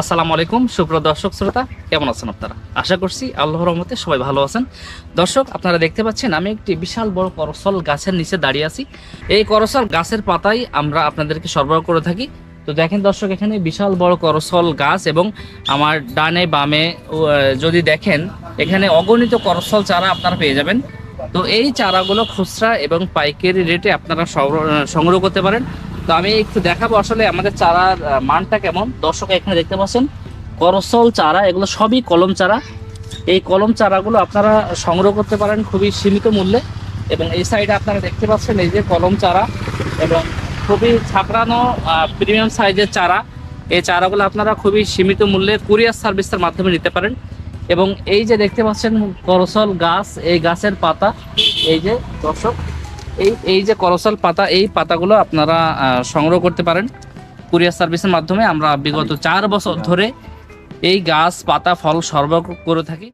আসসালামু আলাইকুম সুপ্র দর্শক শ্রোতা, কেমন আছেন আপনারা? আশা করছি আল্লাহর রহমতে সবাই ভালো আছেন। দর্শক, আপনারা দেখতে পাচ্ছেন, আমি একটি বিশাল বড় করসল গাছের নিচে দাঁড়িয়ে আছি। এই করসল গাছের পাতাই আমরা আপনাদেরকে সরবরাহ করে থাকি। তো দেখেন দর্শক, এখানে বিশাল বড় করসল গাছ এবং আমার ডানে বামে যদি দেখেন, এখানে অগণিত করসল চারা আপনারা পেয়ে যাবেন। তো এই চারাগুলো খুচরা এবং পাইকারি রেটে আপনারা সংগ্রহ করতে পারেন। তো আমি একটু দেখাবো আসলে আমাদের চারার মানটা কেমন। দর্শক এখানে দেখতে পাচ্ছেন, করসল চারা, এগুলো সবই কলম চারা। এই কলম চারাগুলো আপনারা সংগ্রহ করতে পারেন খুবই সীমিত মূল্যে। এবং এই সাইডে আপনারা দেখতে পাচ্ছেন এই যে কলম চারা এবং খুবই ছাপড়ানো প্রিমিয়াম সাইজের চারা। এই চারাগুলো আপনারা খুবই সীমিত মূল্যে কুরিয়ার সার্ভিসের মাধ্যমে নিতে পারেন। এবং এই যে দেখতে পাচ্ছেন, করসল গাছ, এই গাছের পাতা, এই যে দর্শক এই এই যে করসাল পাতা, এই পাতাগুলো আপনারা সংগ্রহ করতে পারেন কুরিয়ার সার্ভিসের মাধ্যমে। আমরা বিগত চার বছর ধরে এই গাছ, পাতা, ফল সরবরাহ করে থাকি।